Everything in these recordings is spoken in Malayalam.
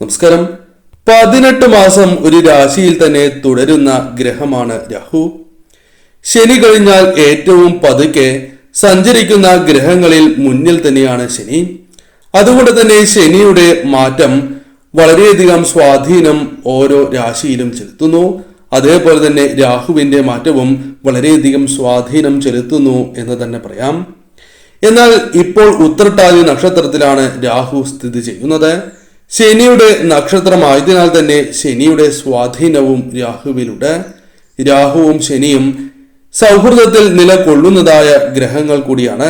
നമസ്കാരം. പതിനെട്ട് മാസം ഒരു രാശിയിൽ തന്നെ തുടരുന്ന ഗ്രഹമാണ് രാഹു. ശനി കഴിഞ്ഞാൽ ഏറ്റവും പതുക്കെ സഞ്ചരിക്കുന്ന ഗ്രഹങ്ങളിൽ മുന്നിൽ തന്നെയാണ് ശനി. അതുകൊണ്ട് തന്നെ ശനിയുടെ മാറ്റം വളരെയധികം സ്വാധീനം ഓരോ രാശിയിലും ചെലുത്തുന്നു. അതേപോലെ തന്നെ രാഹുവിന്റെ മാറ്റവും വളരെയധികം സ്വാധീനം ചെലുത്തുന്നു എന്ന് തന്നെ പറയാം. എന്നാൽ ഇപ്പോൾ ഉത്രട്ടാതി നക്ഷത്രത്തിലാണ് രാഹു സ്ഥിതി ചെയ്യുന്നത്. ശനിയുടെ നക്ഷത്രമായതിനാൽ തന്നെ ശനിയുടെ സ്വാധീനവും രാഹുവിലുണ്ട് രാഹുവും ശനിയും സൗഹൃദത്തിൽ നിലകൊള്ളുന്നതായ ഗ്രഹങ്ങൾ കൂടിയാണ്.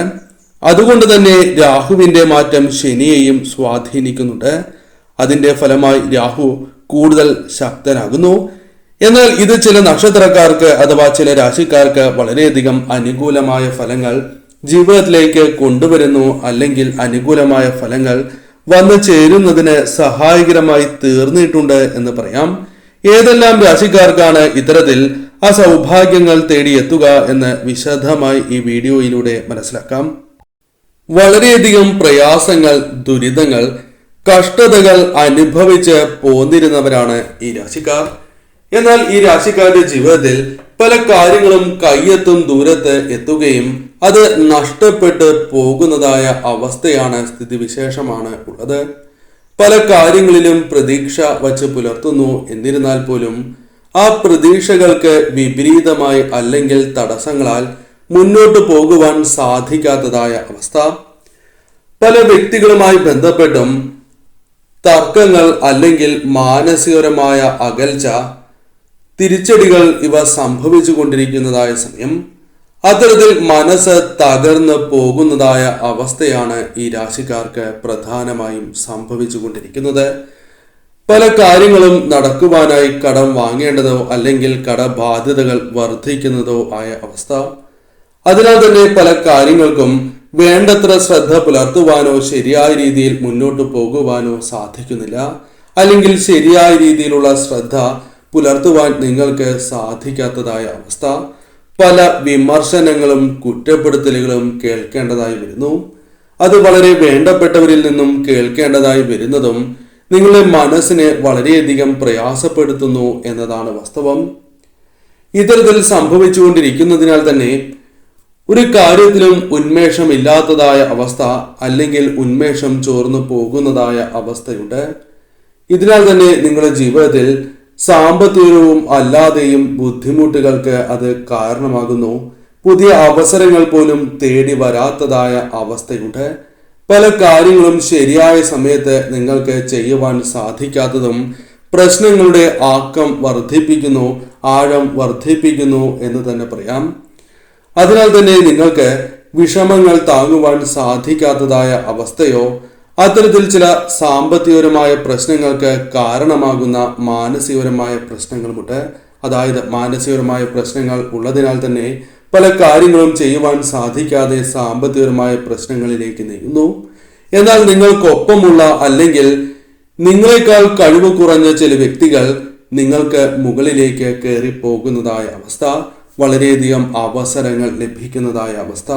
അതുകൊണ്ട് തന്നെ രാഹുവിന്റെ മാറ്റം ശനിയെയും സ്വാധീനിക്കുന്നുണ്ട്. അതിന്റെ ഫലമായി രാഹു കൂടുതൽ ശക്തനാകുന്നു. എന്നാൽ ഇത് ചില നക്ഷത്രക്കാർക്ക് അഥവാ ചില രാശിക്കാർക്ക് വളരെയധികം അനുകൂലമായ ഫലങ്ങൾ ജീവിതത്തിലേക്ക് കൊണ്ടുവരുന്നു അല്ലെങ്കിൽ അനുകൂലമായ ഫലങ്ങൾ വന്നു ചേരുന്നതിന് സഹായകരമായി തീർന്നിട്ടുണ്ട് എന്ന് പറയാം. ഏതെല്ലാം രാശിക്കാർക്കാണ് ഇത്തരത്തിൽ ആ സൗഭാഗ്യങ്ങൾ തേടിയെത്തുക എന്ന് വിശദമായി ഈ വീഡിയോയിലൂടെ മനസ്സിലാക്കാം. വളരെയധികം പ്രയാസങ്ങൾ ദുരിതങ്ങൾ കഷ്ടതകൾ അനുഭവിച്ച് പോന്നിരുന്നവരാണ് ഈ രാശിക്കാർ. എന്നാൽ ഈ രാശിക്കാരുടെ ജീവിതത്തിൽ പല കാര്യങ്ങളും കയ്യെത്തും ദൂരത്ത് എത്തുകയും അത് നഷ്ടപ്പെട്ട് പോകുന്നതായ അവസ്ഥയാണ് സ്ഥിതിവിശേഷമാണ് ഉള്ളത്. പല കാര്യങ്ങളിലും പ്രതീക്ഷ വച്ച് പുലർത്തുന്നു. എന്നിരുന്നാൽ പോലും ആ പ്രതീക്ഷകൾക്ക് വിപരീതമായി അല്ലെങ്കിൽ തടസ്സങ്ങളാൽ മുന്നോട്ട് പോകുവാൻ സാധിക്കാത്തതായ അവസ്ഥ. പല വ്യക്തികളുമായി ബന്ധപ്പെട്ടും തർക്കങ്ങൾ അല്ലെങ്കിൽ മാനസികപരമായ അകൽച്ച തിരിച്ചടികൾ ഇവ സംഭവിച്ചു കൊണ്ടിരിക്കുന്നതായ സമയം. അത്തരത്തിൽ മനസ്സ് തകർന്നു പോകുന്നതായ അവസ്ഥയാണ് ഈ രാശിക്കാർക്ക് പ്രധാനമായും സംഭവിച്ചുകൊണ്ടിരിക്കുന്നത്. പല കാര്യങ്ങളും നടക്കുവാനായി കടം വാങ്ങേണ്ടതോ അല്ലെങ്കിൽ കടബാധ്യതകൾ വർദ്ധിക്കുന്നതോ ആയ അവസ്ഥ. അതിനാൽ തന്നെ പല കാര്യങ്ങൾക്കും വേണ്ടത്ര ശ്രദ്ധ പുലർത്തുവാനോ ശരിയായ രീതിയിൽ മുന്നോട്ട് പോകുവാനോ സാധിക്കുന്നില്ല. അല്ലെങ്കിൽ ശരിയായ രീതിയിലുള്ള ശ്രദ്ധ പുലർത്തുവാൻ നിങ്ങൾക്ക് സാധിക്കാത്തതായ അവസ്ഥ. പല വിമർശനങ്ങളും കുറ്റപ്പെടുത്തലുകളും കേൾക്കേണ്ടതായി വരുന്നു. അത് വളരെ വേണ്ടപ്പെട്ടവരിൽ നിന്നും കേൾക്കേണ്ടതായി വരുന്നതും നിങ്ങളുടെ മനസ്സിനെ വളരെയധികം പ്രയാസപ്പെടുത്തുന്നു എന്നതാണ് വാസ്തവം. ഇത്തരത്തിൽ സംഭവിച്ചുകൊണ്ടിരിക്കുന്നതിനാൽ തന്നെ ഒരു കാര്യത്തിലും ഉന്മേഷമില്ലാത്തതായ അവസ്ഥ അല്ലെങ്കിൽ ഉന്മേഷം ചോർന്നു പോകുന്നതായ അവസ്ഥയുണ്ട്. ഇതിനാൽ തന്നെ നിങ്ങളുടെ ജീവിതത്തിൽ സാമ്പത്തികവും അല്ലാതെയും ബുദ്ധിമുട്ടുകൾക്ക് അത് കാരണമാകുന്നു. പുതിയ അവസരങ്ങൾ പോലും തേടി വരാത്തതായ അവസ്ഥയുണ്ട്. പല കാര്യങ്ങളും ശരിയായ സമയത്ത് നിങ്ങൾക്ക് ചെയ്യുവാൻ സാധിക്കാത്തതും പ്രശ്നങ്ങളുടെ ആക്കം വർദ്ധിപ്പിക്കുന്നു ആഴം വർദ്ധിപ്പിക്കുന്നു എന്ന് തന്നെ പറയാം. അതിനാൽ തന്നെ നിങ്ങൾക്ക് വിഷമങ്ങൾ താങ്ങുവാൻ സാധിക്കാത്തതായ അവസ്ഥയോ അത്തരത്തിൽ ചില സാമ്പത്തികപരമായ പ്രശ്നങ്ങൾക്ക് കാരണമാകുന്ന മാനസികപരമായ പ്രശ്നങ്ങളുമുണ്ട്. അതായത് മാനസികപരമായ പ്രശ്നങ്ങൾ ഉള്ളതിനാൽ തന്നെ പല കാര്യങ്ങളും ചെയ്യുവാൻ സാധിക്കാതെ സാമ്പത്തികപരമായ പ്രശ്നങ്ങളിലേക്ക് നീങ്ങുന്നു. എന്നാൽ നിങ്ങൾക്കൊപ്പമുള്ള അല്ലെങ്കിൽ നിങ്ങളെക്കാൾ കഴിവ് കുറഞ്ഞ ചില വ്യക്തികൾ നിങ്ങൾക്ക് മുകളിലേക്ക് കയറി പോകുന്നതായ അവസ്ഥ വളരെയധികം അവസരങ്ങൾ ലഭിക്കുന്നതായ അവസ്ഥ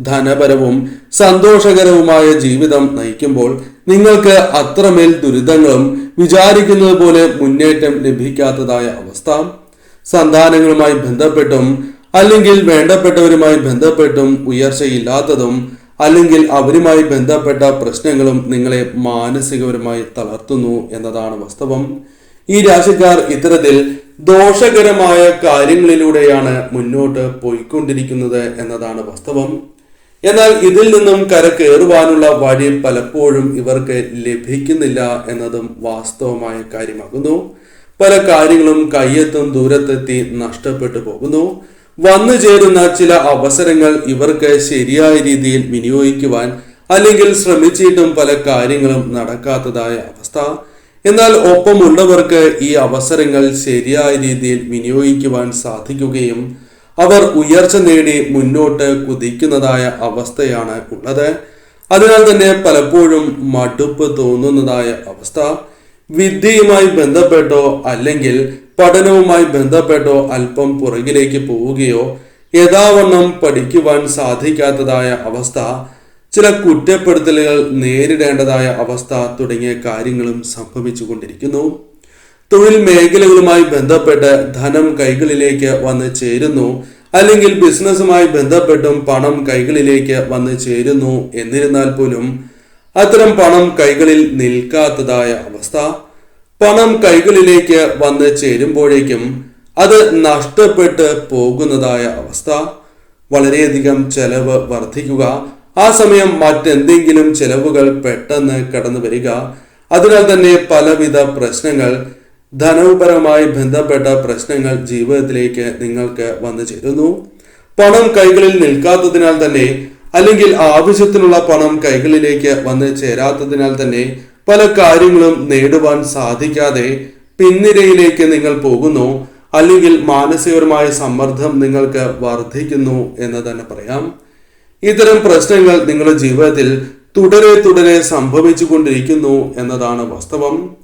ധനപരവും സന്തോഷകരവുമായ ജീവിതം നയിക്കുമ്പോൾ നിങ്ങൾക്ക് അത്രമേൽ ദുരിതങ്ങളും വിചാരിക്കുന്നത് പോലെ മുന്നേറ്റം ലഭിക്കാത്തതായ അവസ്ഥ. സന്താനങ്ങളുമായി ബന്ധപ്പെട്ടും അല്ലെങ്കിൽ വേണ്ടപ്പെട്ടവരുമായി ബന്ധപ്പെട്ടും ഉയർച്ചയില്ലാത്തതും അല്ലെങ്കിൽ അവരുമായി ബന്ധപ്പെട്ട പ്രശ്നങ്ങളും നിങ്ങളെ മാനസികപരമായി തളർത്തുന്നു എന്നതാണ് വാസ്തവം. ഈ രാശിക്കാർ ഇത്തരത്തിൽ ദോഷകരമായ കാര്യങ്ങളിലൂടെയാണ് മുന്നോട്ട് പോയിക്കൊണ്ടിരിക്കുന്നത് എന്നതാണ് വാസ്തവം. എന്നാൽ ഇതിൽ നിന്നും കരകയറുവാനുള്ള വഴി പലപ്പോഴും ഇവർക്ക് ലഭിക്കുന്നില്ല എന്നതും വാസ്തവമായ കാര്യമാകുന്നു. പല കാര്യങ്ങളും കയ്യെത്തും ദൂരത്തെത്തി നഷ്ടപ്പെട്ടു പോകുന്നു. വന്നു ചേരുന്ന ചില അവസരങ്ങൾ ഇവർക്ക് ശരിയായ രീതിയിൽ വിനിയോഗിക്കുവാൻ അല്ലെങ്കിൽ ശ്രമിച്ചിട്ടും പല കാര്യങ്ങളും നടക്കാത്തതായ അവസ്ഥ. എന്നാൽ ഒപ്പമുള്ളവർക്ക് ഈ അവസരങ്ങൾ ശരിയായ രീതിയിൽ വിനിയോഗിക്കുവാൻ സാധിക്കുകയും അവർ ഉയർച്ച നേടി മുന്നോട്ട് കുതിക്കുന്നതായ അവസ്ഥയാണ് ഉള്ളത്. അതിനാൽ തന്നെ പലപ്പോഴും മടുപ്പ് തോന്നുന്നതായ അവസ്ഥ. വിദ്യയുമായി ബന്ധപ്പെട്ടോ അല്ലെങ്കിൽ പഠനവുമായി ബന്ധപ്പെട്ടോ അല്പം പുറകിലേക്ക് പോവുകയോ യഥാവണ്ണം പഠിക്കുവാൻ സാധിക്കാത്തതായ അവസ്ഥ ചില കുറ്റപ്പെടുത്തലുകൾ നേരിടേണ്ടതായ അവസ്ഥ തുടങ്ങിയ കാര്യങ്ങളും സംഭവിച്ചുകൊണ്ടിരിക്കുന്നു. തൊഴിൽ മേഖലകളുമായി ബന്ധപ്പെട്ട് ധനം കൈകളിലേക്ക് വന്ന് ചേരുന്നു. അല്ലെങ്കിൽ ബിസിനസ്സുമായി ബന്ധപ്പെട്ടും പണം കൈകളിലേക്ക് വന്ന് ചേരുന്നു എന്നിരുന്നാൽ പോലും അത്തരം പണം കൈകളിൽ നിൽക്കാത്തതായ അവസ്ഥ. പണം കൈകളിലേക്ക് വന്ന് ചേരുമ്പോഴേക്കും അത് നഷ്ടപ്പെട്ട് പോകുന്നതായ അവസ്ഥ. വളരെയധികം ചെലവ് വർദ്ധിക്കുക. ആ സമയം മറ്റെന്തെങ്കിലും ചെലവുകൾ പെട്ടെന്ന് കടന്നു വരിക അതിനാൽ തന്നെ പലവിധ പ്രശ്നങ്ങൾ ധനപരമായി ബന്ധപ്പെട്ട പ്രശ്നങ്ങൾ ജീവിതത്തിലേക്ക് നിങ്ങൾക്ക് വന്നു ചേരുന്നു. പണം കൈകളിൽ നിൽക്കാത്തതിനാൽ തന്നെ അല്ലെങ്കിൽ ആവശ്യത്തിനുള്ള പണം കൈകളിലേക്ക് വന്ന് ചേരാത്തതിനാൽ തന്നെ പല കാര്യങ്ങളും നേടുവാൻ സാധിക്കാതെ പിന്നിരയിലേക്ക് നിങ്ങൾ പോകുന്നു. അല്ലെങ്കിൽ മാനസികപരമായ സമ്മർദ്ദം നിങ്ങൾക്ക് വർദ്ധിക്കുന്നു എന്ന് തന്നെ പറയാം. ഇത്തരം പ്രശ്നങ്ങൾ നിങ്ങളുടെ ജീവിതത്തിൽ തുടരെ തുടരെ സംഭവിച്ചു കൊണ്ടിരിക്കുന്നു എന്നതാണ് വാസ്തവം.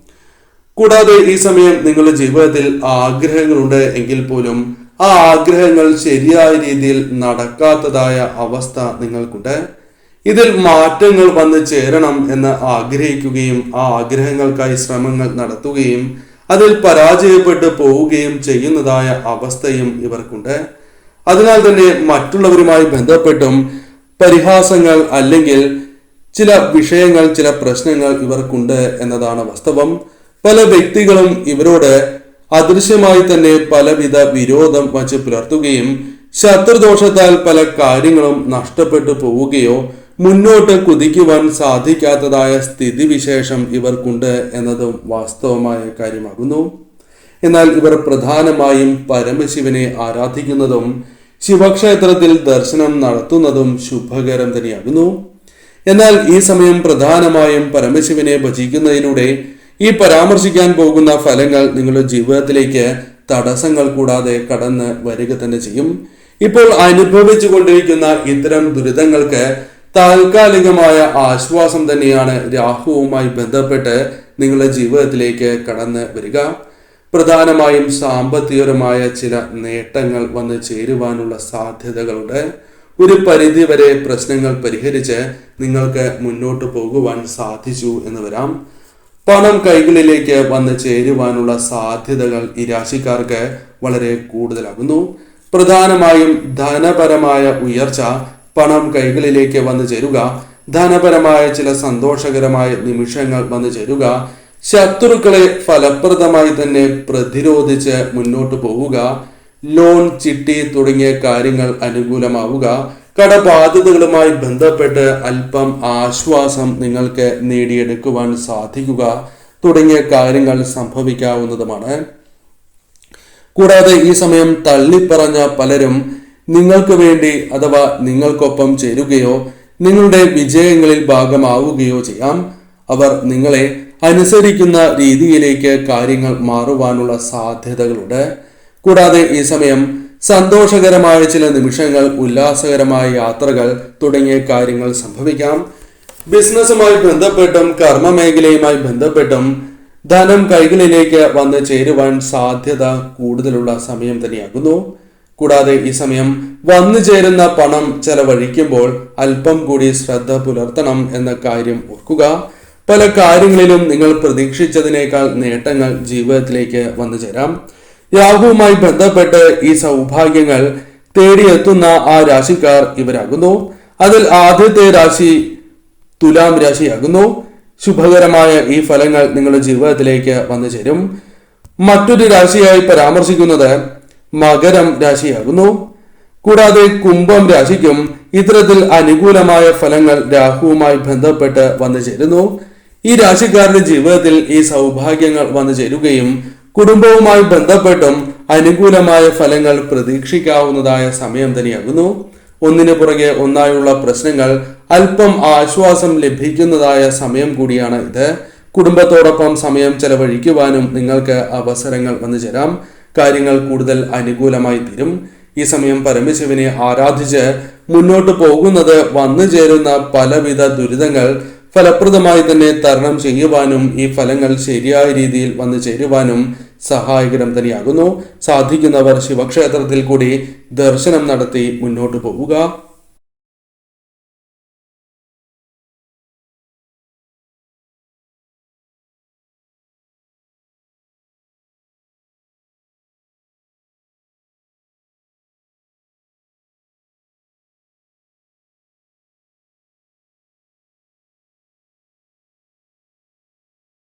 കൂടാതെ ഈ സമയം നിങ്ങളുടെ ജീവിതത്തിൽ ആഗ്രഹങ്ങളുണ്ട് എങ്കിൽ പോലും ആ ആഗ്രഹങ്ങൾ ശരിയായ രീതിയിൽ നടക്കാത്തതായ അവസ്ഥ നിങ്ങൾക്കുണ്ട്. ഇതിൽ മാറ്റങ്ങൾ വന്ന് ചേരണം എന്ന് ആഗ്രഹിക്കുകയും ആ ആഗ്രഹങ്ങൾക്കായി ശ്രമങ്ങൾ നടത്തുകയും അതിൽ പരാജയപ്പെട്ടു പോവുകയും ചെയ്യുന്നതായ അവസ്ഥയും ഇവർക്കുണ്ട്. അതിനാൽ തന്നെ മറ്റുള്ളവരുമായി ബന്ധപ്പെട്ടും പരിഹാസങ്ങൾ അല്ലെങ്കിൽ ചില വിഷയങ്ങൾ ചില പ്രശ്നങ്ങൾ ഇവർക്കുണ്ട് എന്നതാണ് വാസ്തവം. പല വ്യക്തികളും ഇവരോട് അദൃശ്യമായി തന്നെ പലവിധ വിരോധം വച്ച് പുലർത്തുകയും ശത്രുദോഷത്താൽ പല കാര്യങ്ങളും നഷ്ടപ്പെട്ടു പോവുകയോ മുന്നോട്ട് കുതിക്കുവാൻ സാധിക്കാത്തതായ സ്ഥിതിവിശേഷം ഇവർക്കുണ്ട് എന്നതും വാസ്തവമായ കാര്യമാകുന്നു. എന്നാൽ ഇവർ പ്രധാനമായും പരമശിവനെ ആരാധിക്കുന്നതും ശിവക്ഷേത്രത്തിൽ ദർശനം നടത്തുന്നതും ശുഭകരം തന്നെയാകുന്നു. എന്നാൽ ഈ സമയം പ്രധാനമായും പരമശിവനെ ഭജിക്കുന്നതിലൂടെ ഈ പരാമർശിക്കാൻ പോകുന്ന ഫലങ്ങൾ നിങ്ങളുടെ ജീവിതത്തിലേക്ക് തടസ്സങ്ങൾ കൂടാതെ കടന്ന് വരിക തന്നെ ചെയ്യും. ഇപ്പോൾ അനുഭവിച്ചു കൊണ്ടിരിക്കുന്ന ഇത്തരം ദുരിതങ്ങൾക്ക് താൽക്കാലികമായ ആശ്വാസം തന്നെയാണ് രാഹുവുമായി ബന്ധപ്പെട്ട് നിങ്ങളുടെ ജീവിതത്തിലേക്ക് കടന്ന് വരിക. പ്രധാനമായും സാമ്പത്തികപരമായ ചില നേട്ടങ്ങൾ വന്ന് ചേരുവാനുള്ള സാധ്യതകളുടെ ഒരു പരിധിവരെ പ്രശ്നങ്ങൾ പരിഹരിച്ച് നിങ്ങൾക്ക് മുന്നോട്ട് പോകുവാൻ സാധിച്ചു എന്ന് വരാം. പണം കൈകളിലേക്ക് വന്ന് ചേരുവാനുള്ള സാധ്യതകൾ ഈ രാശിക്കാർക്ക് വളരെ കൂടുതലാകുന്നു. പ്രധാനമായും ധനപരമായ ഉയർച്ച പണം കൈകളിലേക്ക് വന്നു ചേരുക ധനപരമായ ചില സന്തോഷകരമായ നിമിഷങ്ങൾ വന്നു ചേരുക ശത്രുക്കളെ ഫലപ്രദമായി തന്നെ പ്രതിരോധിച്ച് മുന്നോട്ട് പോവുക ലോൺ ചിട്ടി തുടങ്ങിയ കാര്യങ്ങൾ അനുകൂലമാവുക കടബാധ്യതകളുമായി ബന്ധപ്പെട്ട് അല്പം ആശ്വാസം നിങ്ങൾക്ക് നേടിയെടുക്കുവാൻ സാധിക്കുക തുടങ്ങിയ കാര്യങ്ങൾ സംഭവിക്കാവുന്നതുമാണ്. കൂടാതെ ഈ സമയം തള്ളിപ്പറഞ്ഞ പലരും നിങ്ങൾക്ക് വേണ്ടി അഥവാ നിങ്ങൾക്കൊപ്പം ചേരുകയോ നിങ്ങളുടെ വിജയങ്ങളിൽ ഭാഗമാവുകയോ ചെയ്യാം. അവർ നിങ്ങളെ അനുസരിക്കുന്ന രീതിയിലേക്ക് കാര്യങ്ങൾ മാറുവാനുള്ള സാധ്യതകളുണ്ട്. കൂടാതെ ഈ സമയം സന്തോഷകരമായ ചില നിമിഷങ്ങൾ ഉല്ലാസകരമായ യാത്രകൾ തുടങ്ങിയ കാര്യങ്ങൾ സംഭവിക്കാം. ബിസിനസ്സുമായി ബന്ധപ്പെട്ടും കർമ്മ മേഖലയുമായി ബന്ധപ്പെട്ടും ധനം കൈകളിലേക്ക് വന്ന് ചേരുവാൻ സാധ്യത കൂടുതലുള്ള സമയം തന്നെയാകുന്നു. കൂടാതെ ഈ സമയം വന്നു ചേരുന്ന പണം ചെലവഴിക്കുമ്പോൾ അല്പം കൂടി ശ്രദ്ധ പുലർത്തണം എന്ന കാര്യം ഓർക്കുക. പല കാര്യങ്ങളിലും നിങ്ങൾ പ്രതീക്ഷിച്ചതിനേക്കാൾ നേട്ടങ്ങൾ ജീവിതത്തിലേക്ക് വന്നു ചേരാം. രാഹുവുമായി ബന്ധപ്പെട്ട് ഈ സൗഭാഗ്യങ്ങൾ തേടിയെത്തുന്ന ആ രാശിക്കാർ ഇവരാകുന്നു. അതിൽ ആദ്യത്തെ രാശി തുലാം രാശിയാകുന്നു. ശുഭകരമായ ഈ ഫലങ്ങൾ നിങ്ങളുടെ ജീവിതത്തിലേക്ക് വന്നു ചേരും. മറ്റൊരു രാശിയായി പരാമർശിക്കുന്നത് മകരം രാശിയാകുന്നു. കൂടാതെ കുംഭം രാശിക്കും ഇത്തരത്തിൽ അനുകൂലമായ ഫലങ്ങൾ രാഹുവുമായി ബന്ധപ്പെട്ട് വന്നു ചേരുന്നു. ഈ രാശിക്കാരുടെ ജീവിതത്തിൽ ഈ സൗഭാഗ്യങ്ങൾ വന്നു ചേരുകയും കുടുംബവുമായി ബന്ധപ്പെട്ടും അനുകൂലമായ ഫലങ്ങൾ പ്രതീക്ഷിക്കാവുന്നതായ സമയം തന്നെയാകുന്നു. ഒന്നിനു പുറകെ ഒന്നായുള്ള പ്രശ്നങ്ങൾ അല്പം ആശ്വാസം ലഭിക്കുന്നതായ സമയം കൂടിയാണ് ഇത്. കുടുംബത്തോടൊപ്പം സമയം ചെലവഴിക്കുവാനും നിങ്ങൾക്ക് അവസരങ്ങൾ വന്നു ചേരാം. കാര്യങ്ങൾ കൂടുതൽ അനുകൂലമായി തീരും. ഈ സമയം പരമശിവനെ ആരാധിച്ച് മുന്നോട്ട് പോകുന്നത് വന്നു ചേരുന്ന പലവിധ ദുരിതങ്ങൾ ഫലപ്രദമായി തന്നെ തരണം ചെയ്യുവാനും ഈ ഫലങ്ങൾ ശരിയായ രീതിയിൽ വന്നു ചേരുവാനും സഹായകരം തന്നെയാകുന്നു. സാധിക്കുന്നവർ ശിവക്ഷേത്രത്തിൽ കൂടി ദർശനം നടത്തി മുന്നോട്ട് പോവുക.